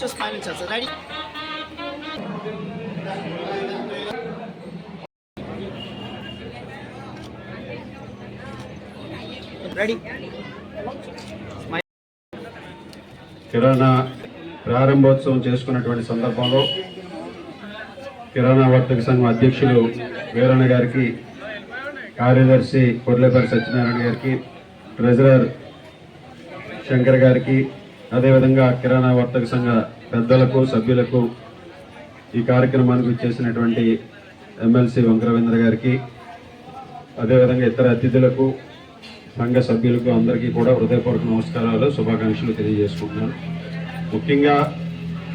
గారు కొడతారా okay sir ready కిరాణా ప్రారంభోత్సవం చేసుకున్నటువంటి సందర్భంలో కిరాణా వర్తక సంఘం అధ్యక్షులు వీరణ గారికి కార్యదర్శి కొర్లేపల్లి సత్యనారాయణ గారికి ట్రెజరర్ శంకర్ గారికి అదేవిధంగా కిరాణా వర్తక సంఘ పెద్దలకు సభ్యులకు ఈ కార్యక్రమానికి చేసినటువంటి ఎమ్మెల్సీ వంకరవీంద్ర గారికి అదేవిధంగా ఇతర అతిథులకు సంఘ సభ్యులకు అందరికీ కూడా హృదయపూర్వక నమస్కారాలు శుభాకాంక్షలు తెలియజేసుకుంటున్నాను. ముఖ్యంగా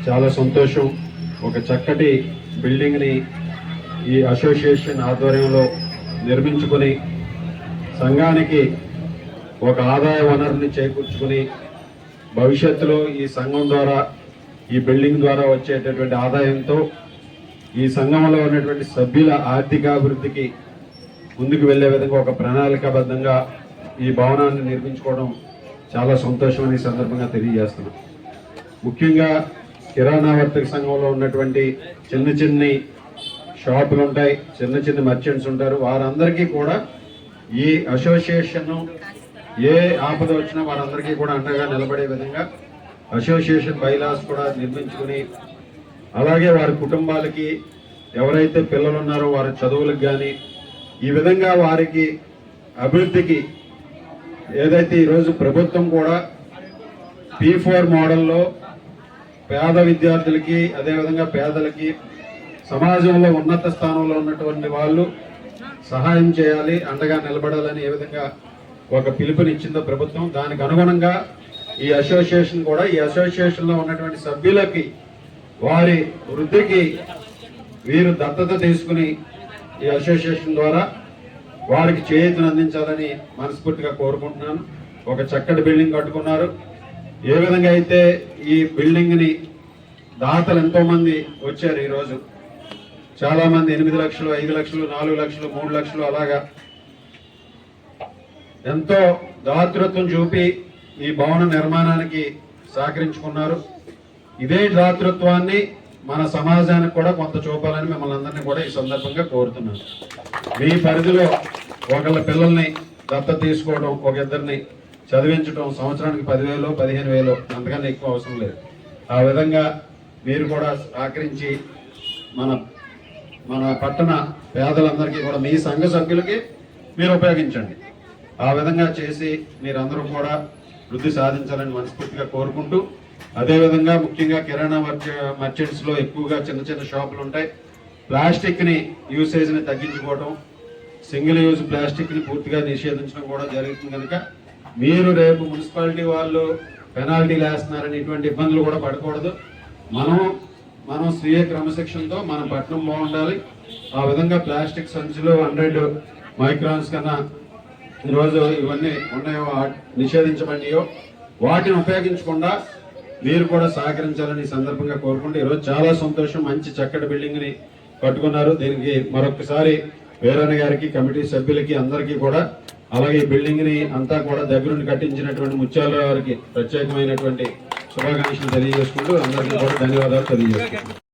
చాలా సంతోషం ఒక చక్కటి బిల్డింగ్ని ఈ అసోసియేషన్ ఆధ్వర్యంలో నిర్మించుకొని సంఘానికి ఒక ఆదాయ వనరుని చేకూర్చుకుని భవిష్యత్తులో ఈ సంఘం ద్వారా ఈ బిల్డింగ్ ద్వారా వచ్చేటటువంటి ఆదాయంతో ఈ సంఘంలో ఉన్నటువంటి సభ్యుల ఆర్థికాభివృద్ధికి ముందుకు వెళ్ళే విధంగా ఒక ప్రణాళికాబద్ధంగా ఈ భవనాన్ని నిర్మించుకోవడం చాలా సంతోషం ఈ సందర్భంగా తెలియజేస్తున్నాం. ముఖ్యంగా కిరాణా వర్తక సంఘంలో ఉన్నటువంటి చిన్న చిన్ని షాపులు ఉంటాయి చిన్న చిన్న మర్చెంట్స్ ఉంటారు. వారందరికీ కూడా ఈ అసోసియేషన్ ఏ ఆపద వచ్చినా వారందరికీ కూడా అండగా నిలబడే విధంగా అసోసియేషన్ బైలాస్ కూడా నిర్మించుకుని అలాగే వారి కుటుంబాలకి ఎవరైతే పిల్లలు ఉన్నారో వారి చదువులకు కానీ ఈ విధంగా వారికి అభివృద్ధికి ఏదైతే ఈరోజు ప్రభుత్వం కూడా పీ ఫోర్ మోడల్లో పేద విద్యార్థులకి అదేవిధంగా పేదలకి సమాజంలో ఉన్నత స్థానంలో ఉన్నటువంటి వాళ్ళు సహాయం చేయాలి అండగా నిలబడాలని ఏ విధంగా ఒక పిలుపునిచ్చిందో ప్రభుత్వం దానికి అనుగుణంగా ఈ అసోసియేషన్ కూడా ఈ అసోసియేషన్లో ఉన్నటువంటి సభ్యులకి వారి వృద్ధికి వీరు దత్తత తీసుకుని ఈ అసోసియేషన్ ద్వారా వారికి చేయూతను అందించాలని మనస్ఫూర్తిగా కోరుకుంటున్నాను. ఒక చక్కటి బిల్డింగ్ కట్టుకున్నారు. ఏ విధంగా అయితే ఈ బిల్డింగ్ని దాతలు ఎంతోమంది వచ్చారు ఈరోజు. చాలామంది ఎనిమిది లక్షలు ఐదు లక్షలు నాలుగు లక్షలు మూడు లక్షలు అలాగా ఎంతో దాతృత్వం చూపి ఈ భవన నిర్మాణానికి సహకరించుకున్నారు. ఇదే దాతృత్వాన్ని మన సమాజానికి కూడా కొంత చూపాలని మిమ్మల్ని అందరినీ కూడా ఈ సందర్భంగా కోరుతున్నాను. మీ పరిధిలో ఒకళ్ళ పిల్లల్ని దత్త తీసుకోవడం ఒక ఇద్దరిని చదివించడం సంవత్సరానికి పదివేలు పదిహేను వేలు అంతకన్నా ఎక్కువ అవసరం లేదు. ఆ విధంగా మీరు కూడా సహకరించి మన మన పట్టణ పేదలందరికీ కూడా మీ సంఘ సభ్యులకి మీరు ఉపయోగించండి. ఆ విధంగా చేసి మీరందరూ కూడా వృద్ధి సాధించాలని మనస్ఫూర్తిగా కోరుకుంటూ అదేవిధంగా ముఖ్యంగా కిరాణా మర్చెంట్స్లో ఎక్కువగా చిన్న చిన్న షాపులు ఉంటాయి. ప్లాస్టిక్ని యూసేజ్ని తగ్గించుకోవడం సింగిల్ యూజ్ ప్లాస్టిక్ని పూర్తిగా నిషేధించడం కూడా జరుగుతుంది కనుక మీరు రేపు మున్సిపాలిటీ వాళ్ళు పెనాల్టీలు వేస్తున్నారని ఇటువంటి ఇబ్బందులు కూడా పడకూడదు. మనం మనం స్వీయ క్రమశిక్షణతో మన పట్టణం బాగుండాలి. ఆ విధంగా ప్లాస్టిక్ సంచులు హండ్రెడ్ మైక్రాన్స్ కన్నా ఈరోజు ఇవన్నీ ఉన్నాయో నిషేధించబడినయో వాటిని ఉపయోగించకుండా మీరు కూడా సహకరించాలని సందర్భంగా కోరుకుంటూ ఈరోజు చాలా సంతోషం మంచి చక్కటి బిల్డింగ్ని కట్టుకున్నారు. దీనికి మరొకసారి వీరన్న గారికి కమిటీ సభ్యులకి అందరికీ కూడా అలాగే ఈ బిల్డింగ్ని అంతా కూడా దగ్గరుండి కట్టించినటువంటి ముత్యాల వారికి ప్రత్యేకమైనటువంటి శుభాకాంక్షలు తెలియజేసుకుంటూ అందరికీ కూడా ధన్యవాదాలు తెలియజేసుకుంటున్నాను